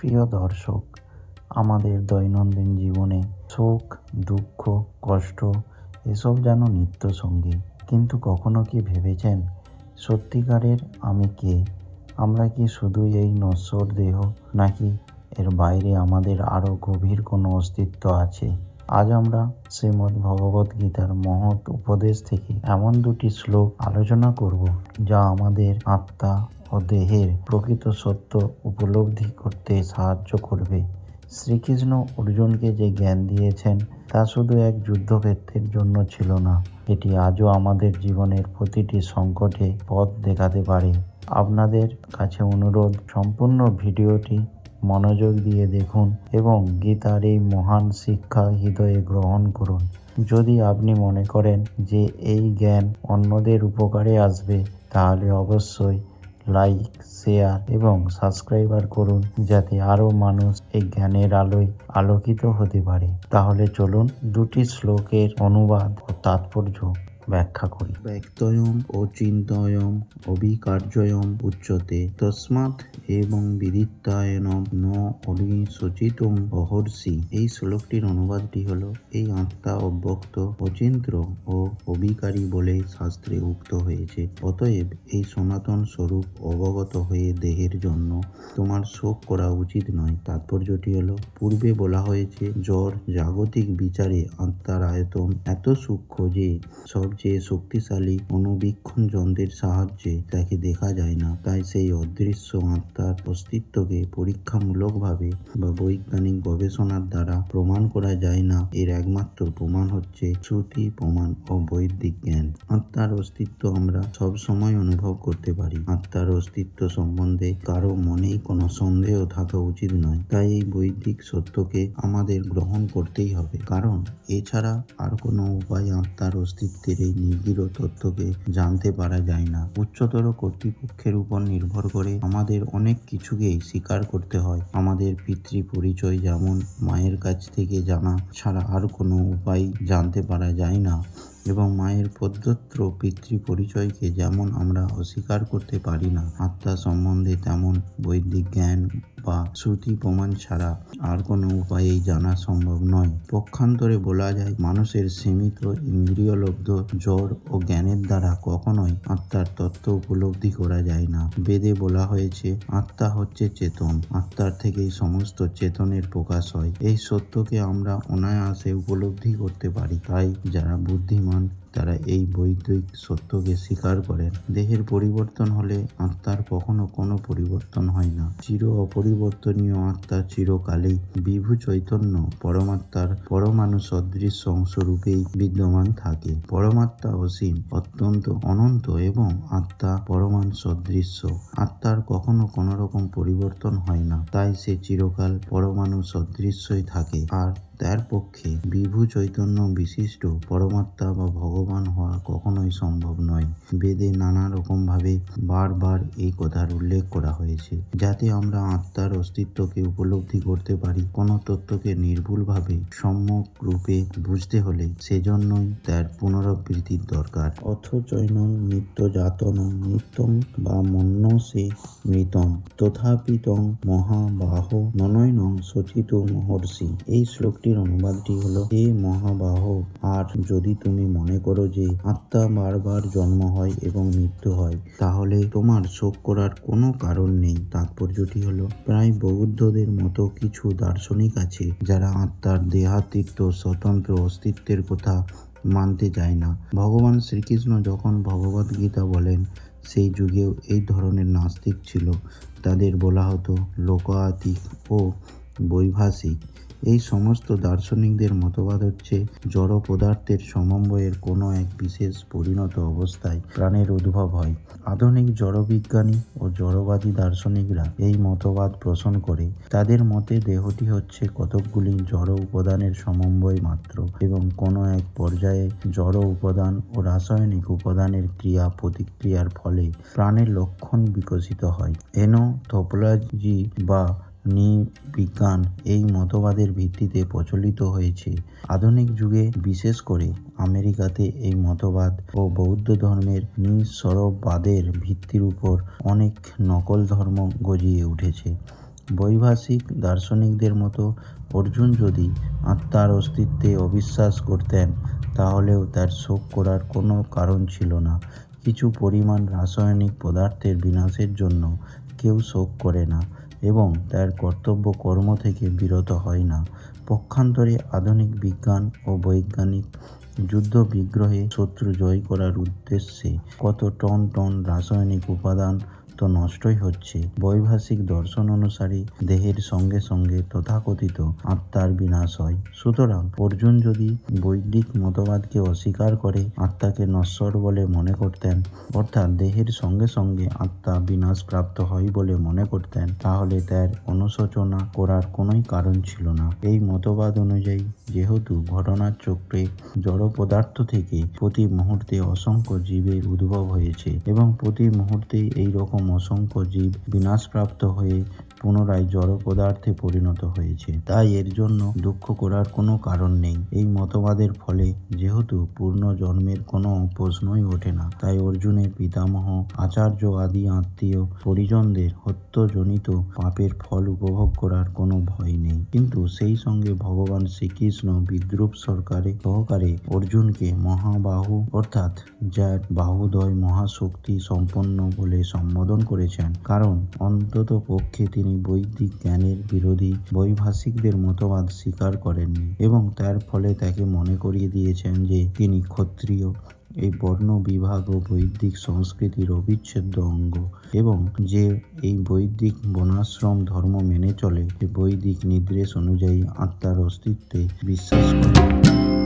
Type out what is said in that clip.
প্রিয় দর্শক, আমাদের দৈনন্দিন জীবনে সুখ, দুঃখ, কষ্ট, এসব যেন নিত্য সঙ্গী কিন্তু কখনো কি ভেবেছেন, সত্যিকারের আমি কে? আমরা কি শুধুই এই নশ্বর দেহ নাকি এর বাইরে আমাদের আরও গভীর কোনো অস্তিত্ব আছে? আজ আমরা শ্রীমদ্ ভগবত গীতার মহৎ উপদেশ থেকে এমন দুটি শ্লোক আলোচনা করব যা আমাদের আত্মা ও দেহের প্রকৃত সত্য উপলব্ধি করতে সাহায্য করবে। শ্রীকৃষ্ণ অর্জুনকে যে জ্ঞান দিয়েছেন, তা শুধু এক যুদ্ধক্ষেত্রের জন্য ছিল না, এটি আজও আমাদের জীবনের প্রতিটি সংকটে পথ দেখাতে পারে। আপনাদের কাছে অনুরোধ, সম্পূর্ণ ভিডিওটি মনোযোগ দিয়ে দেখুন এবং গীতার এই মহান শিক্ষা হৃদয়ে গ্রহণ করুন। যদি আপনি মনে করেন যে এই জ্ঞান অন্যদের উপকারে আসবে, তাহলে অবশ্যই লাইক, শেয়ার এবং সাবস্ক্রাইবার করুন যাতে আরও মানুষ এই জ্ঞানের আলোয় আলোকিত হতে পারে। তাহলে চলুন দুটি শ্লোকের অনুবাদ ও তাৎপর্য ব্যাখ্যা করি। ব্যক্তয়ম ও চিন্তয়ম অবিকার্যয়ম উচ্চতে তস্মাৎ এবং বিদিত্তায়নম ন অভিসচিতম অহর্ষি। এই শ্লোকটির অনুবাদটি হল, এই আত্মা অব্যক্ত অচিন্ত্র ও অবিকারী বলে শাস্ত্রে উক্ত হয়েছে। অতএব এই সনাতন স্বরূপ অবগত হয়ে দেহের জন্য তোমার শোক করা উচিত নয়। তাৎপর্যটি হলো, পূর্বে বলা হয়েছে, জ্বর জাগতিক বিচারে আত্মার আয়তন এত সূক্ষ্ম যে সবচেয়ে শক্তিশালী অনুবীক্ষণ যন্ত্রের সাহায্যে তাকে দেখা যায় না, তাই সেই অদৃশ্য আত্মার অস্তিত্বকে পরীক্ষামূলকভাবে বা বৈজ্ঞানিক গবেষণার দ্বারা প্রমাণ করা যায় না। এর একমাত্র প্রমাণ হচ্ছে শ্রুতি, প্রমাণ ও বৈদিক জ্ঞান। আত্মার অস্তিত্ব আমরা সব সময় অনুভব করতে পারি। আত্মার অস্তিত্ব সম্বন্ধে কারও মনেই কোনো সন্দেহ থাকা উচিত নয়। তাই এই বৈদিক সত্যকে আমাদের গ্রহণ করতেই হবে। কারণ এছাড়া আর কোনো উপায় আত্মার অস্তিত্বের এই নির্গির তথ্যকে জানতে পারা যায় না। উচ্চতর কর্তৃপক্ষের উপর নির্ভর করে আমাদের অনেক কিছুকেই স্বীকার করতে হয়। আমাদের পিতৃ পরিচয় যেমন মায়ের কাছ থেকে জানা ছাড়া আর কোনো উপায় জানতে পারা যায় না। এবং মায়ের প্রদত্ত পিতৃ পরিচয়কে যেমন আমরা অস্বীকার করতে পারি না, আত্মা সম্বন্ধে তেমন বৈদিক জ্ঞান বা শ্রুতি প্রমাণ ছাড়া আর কোনো উপায়েই জানা সম্ভব নয়। পক্ষান্তরে বলা যায়, মানুষের সীমিত ইন্দ্রিয়লব্ধ জ্বর ও জ্ঞানের দ্বারা কখনোই আত্মার তত্ত্ব উপলব্ধি করা যায় না। বেদে বলা হয়েছে, আত্মা হচ্ছে চেতন, আত্মার থেকেই সমস্ত চেতনের প্রকাশ হয়। এই সত্যকে আমরা অনায়াসে উপলব্ধি করতে পারি। তাই যারা বুদ্ধিমান man. তারা এই বৈদিক সত্যকে স্বীকার করেন। দেহের পরিবর্তন হলে আত্মার কখনো কোনো পরিবর্তন হয় না। চির অপরিবর্তনীয় আত্মা চিরকালেই বিভু চৈতন্য, পরমাত্মার পরমাণু সদৃশ অংশরূপেই বিদ্যমান থাকে। পরমাত্মা অসীম, অত্যন্ত অনন্ত এবং আত্মা পরমাণু সদৃশ্য আত্মার কখনো কোনো রকম পরিবর্তন হয় না, তাই সে চিরকাল পরমাণু সদৃশ্যই থাকে। আর তার পক্ষে বিভু চৈতন্য বিশিষ্ট পরমাত্মা বা ভগবান হওয়া কখনোই সম্ভব নয়। বেদে নানা রকমভাবে বারবার এই কথার উল্লেখ করা হয়েছে। যাতে আমরা আত্মার অস্তিত্বকে উপলব্ধি করতে পারি, কোনো তত্ত্বকে নির্ভুলভাবে সম্যক রূপে বুঝতে হলে সেজন্যই তার পুনরাবৃত্তির দরকার। অথচৈনং নিত্য জাতন নিত্যং বা মন্য সে মৃতম তথাপিতং মহাবাহ ননৈনং সচিত মহর্ষি। এই শ্লোকটির অনুবাদটি হলো, হে মহাবাহ, আর যদি তুমি মনে করো যে আত্মা বারবার জন্ম হয় এবং মৃত্যু হয়, তাহলে তোমার শোক করার কোনো কারণ নেই। তাৎপর্যটি হলো, প্রায় বৌদ্ধদের মতো কিছু দার্শনিক আছে যারা আত্মার দেহাতিত্ব স্বতন্ত্র অস্তিত্বের কথা মানতে চায় না। ভগবান শ্রীকৃষ্ণ যখন ভগবদ গীতা বলেন, সেই যুগেও এই ধরনের নাস্তিক ছিল। তাদের বলা হতো লোকাতীত ও বৈভাষিক এই সমস্ত দার্শনিকদের মতবাদ হচ্ছে, জড় পদার্থের সমন্বয়ের কোনো এক বিশেষ পরিণত অবস্থায় প্রাণের উদ্ভব হয়। আধুনিক জড়বিজ্ঞানী ও জড়বাদী দার্শনিকরা এই মতবাদ পোষণ করে। তাদের মতে দেহটি হচ্ছে কতকগুলি জড় উপাদানের সমন্বয় মাত্র এবং কোনো এক পর্যায়ে জড় উপাদান ও রাসায়নিক উপাদানের ক্রিয়া প্রতিক্রিয়ার ফলে প্রাণের লক্ষণ বিকশিত হয়। এনো থোপোলজি বা নৃবিজ্ঞান এই মতবাদের ভিত্তিতে প্রচলিত হয়েছে। আধুনিক যুগে, বিশেষ করে আমেরিকাতে এই মতবাদ ও বৌদ্ধ ধর্মের নিঃস্বরবাদের ভিত্তির উপর অনেক নকল ধর্ম গজিয়ে উঠেছে। বৈভাষিক দার্শনিকদের মতো অর্জুন যদি আত্মার অস্তিত্বে অবিশ্বাস করতেন, তাহলেও তার শোক করার কোনো কারণ ছিল না। কিছু পরিমাণ রাসায়নিক পদার্থের বিনাশের জন্য কেউ শোক করে না। এবং তার কর্তব্য কর্ম থেকে বিরত হয় না। পক্ষান্তরে আধুনিক বিজ্ঞান ও বৈজ্ঞানিক যুদ্ধ বিগ্রহে শত্রু জয় করার উদ্দেশ্যে কত টন টন রাসায়নিক উপাদান তো নষ্টই হচ্ছে। বৈভাষিক দর্শন অনুসারে দেহের সঙ্গে সঙ্গে তথাকথিত আত্মার বিনাশ হয়। সুতরাং অর্জুন যদি বৈদিক মতবাদকে অস্বীকার করে, আত্মাকে নশ্বর বলে মনে করতেন, অর্থাৎ দেহের সঙ্গে সঙ্গে আত্মা বিনাশ প্রাপ্ত হয় বলে মনে করতেন, তাহলে তার অনুশোচনা করার কোনোই কারণ ছিল না। এই মতবাদ অনুযায়ী যেহেতু ঘটনার চক্রে জড় পদার্থ থেকে প্রতি মুহূর্তে অসংখ্য জীবের উদ্ভব হয়েছে এবং প্রতি মুহূর্তেই এই রকম অসংখ্য জীব বিনাশপ্রাপ্ত হয়ে পুনরায় জড় পদার্থে পরিণত হয়েছে। তাই এর জন্য দুঃখ করার কোনো কারণ নেই। এই মতবাদের ফলে যেহেতু পূর্ণ জন্মের কোনো প্রশ্নই ওঠে না, তাই অর্জুনের পিতামহ, আচার্য আদি আত্মীয় পরিজনদের হত্যজনিত পাপের ফল উপভোগ করার কোনো ভয় নেই। কিন্তু সেই সঙ্গে ভগবান শ্রীকৃষ্ণ বিদ্রুপ সরকারে সহকারে অর্জুনকে মহাবাহু অর্থাৎ যার বাহুদয় মহাশক্তি সম্পন্ন বলে সম্বোধন করেছেন। কারণ অন্তত পক্ষে তিনি বৈদিক জ্ঞানের বিরোধী বৈভাষিকদের মতবাদ স্বীকার করেননি এবং তার ফলে তাকে মনে করিয়ে দিয়েছেন যে তিনি ক্ষত্রিয়। এই বর্ণ বিভাগ ও বৈদিক সংস্কৃতির অবিচ্ছেদ্য অঙ্গ এবং যে এই বৈদিক বনাশ্রম ধর্ম মেনে চলে বৈদিক নির্দেশ অনুযায়ী আত্মার অস্তিত্বে বিশ্বাস করে।